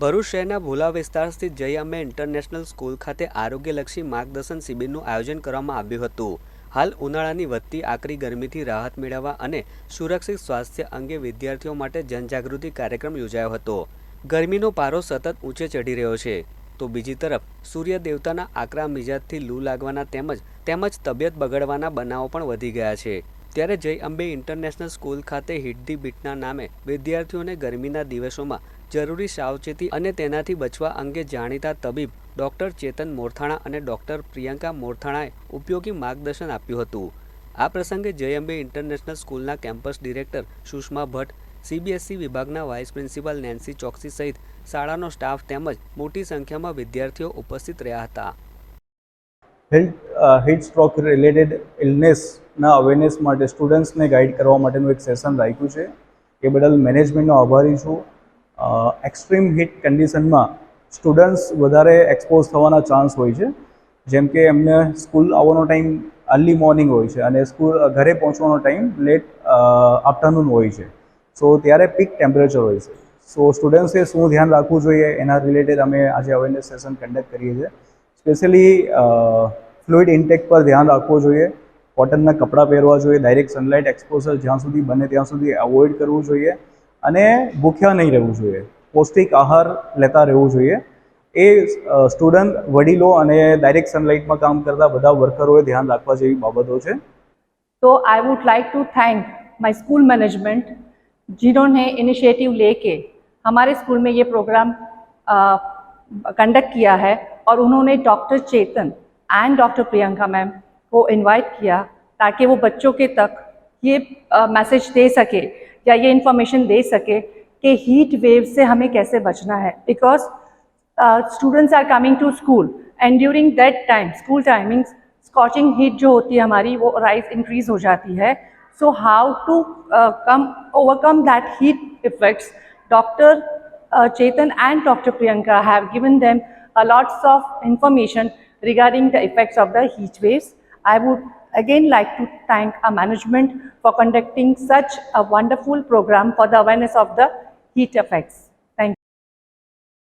ભરૂચ શહેરના ભોલા વિસ્તાર સ્થિત જય અંબે ઇન્ટરનેશનલ સ્કૂલ ખાતે આરોગ્યલક્ષી માર્ગદર્શન શિબિરનું આયોજન કરવામાં આવ્યું હતું. હાલ ઉનાળાની વધતી આકરી ગરમીથી રાહત મેળવવા અને સુરક્ષિત સ્વાસ્થ્ય અંગે વિદ્યાર્થીઓ માટે જનજાગૃતિ કાર્યક્રમ યોજાયો હતો. ગરમીનો પારો સતત ઊંચે ચઢી રહ્યો છે. તો બીજી તરફ, સૂર્ય દેવતાના આકરા મિજાજથી લૂ લાગવાના તેમજ તેમજ તબિયત બગડવાના બનાવો પણ વધી ગયા છે. ત્યારે જય અંબે ઇન્ટરનેશનલ સ્કૂલ ખાતે હિટ ધી બીટના નામે વિદ્યાર્થીઓને ગરમીના દિવસોમાં જરૂરી સાવચેતી અને તેનાથી બચવા અંગે જાણીતા તબીબ ડૉક્ટર ચેતન મોરથાણા અને ડૉક્ટર પ્રિયંકા મોરથાણાએ ઉપયોગી માર્ગદર્શન આપ્યું હતું. આ પ્રસંગે જય અંબે ઇન્ટરનેશનલ સ્કૂલના campus director Sushma Bhatt, CBSE વિભાગના વાઇસ પ્રિન્સિપાલ નેન્સી ચોકસી સહિત શાળાનો સ્ટાફ તેમજ મોટી સંખ્યામાં વિદ્યાર્થીઓ ઉપસ્થિત રહ્યા હતા. હેલ્થ હીટ સ્ટ્રોક રિલેટેડ ઇલનેસના અવેરનેસ માટે સ્ટુડન્ટ્સને ગાઈડ કરવા માટેનું એક સેશન રાખ્યું છે. એ બદલ મેનેજમેન્ટનો આભારી છું. એક્સ્ટ્રીમ હીટ કન્ડિશનમાં સ્ટુડન્ટ્સ વધારે એક્સપોઝ થવાના ચાન્સ હોય છે. જેમ કે એમને સ્કૂલ આવવાનો ટાઈમ અર્લી મોર્નિંગ હોય છે અને સ્કૂલ ઘરે પહોંચવાનો ટાઈમ લેટ આફ્ટરનૂન હોય છે. સો ત્યારે પીક ટેમ્પરેચર હોય છે. સો સ્ટુડન્ટ્સે શું ધ્યાન રાખવું જોઈએ એના રિલેટેડ અમે આજે અવેરનેસ સેશન કન્ડક્ટ કરીએ છીએ. સ્પેશિયલી ફ્લુઇડ ઇન્ટેક પર ધ્યાન રાખવું જોઈએ. કોટનના કપડાં પહેરવા જોઈએ. ડાયરેક્ટ સનલાઇટ એક્સપોઝર જ્યાં સુધી બને ત્યાં સુધી અવોઇડ કરવું જોઈએ. અને ભૂખ્યા નહીં રહેવું જોઈએ પૌષ્ટિક આહાર લેતા રહેવું જોઈએ એ સ્ટુડન્ટ વડીલો અને ડાયરેક્ટ સનલાઇટમાં કામ કરતા બધા વર્કરોએ ધ્યાન રાખવા જેવી બાબતો છે तो I would like to thank my school management जिन्होंने इनिशिएटिव लेके हमारे स्कूल में ये प्रोग्राम कंडक्ट किया है और उन्होंने doctor Chetan and doctor Priyanka ma'am को इनवाइट किया ताकि वो बच्चों के तक ये मैसेज दे सके या ये इन्फॉर्मेशन दे सके कि हीट वेव से हमें कैसे बचना है because students are coming to school and during that time school timings scorching heat जो होती है हमारी, वो राइज इंक्रीज हो जाती है so how to come overcome that heat effects doctor Chetan and doctor Priyanka have given them lots of information regarding the effects of the heat waves. I would again like to thank our management for conducting such a wonderful program for the awareness of the heat effects.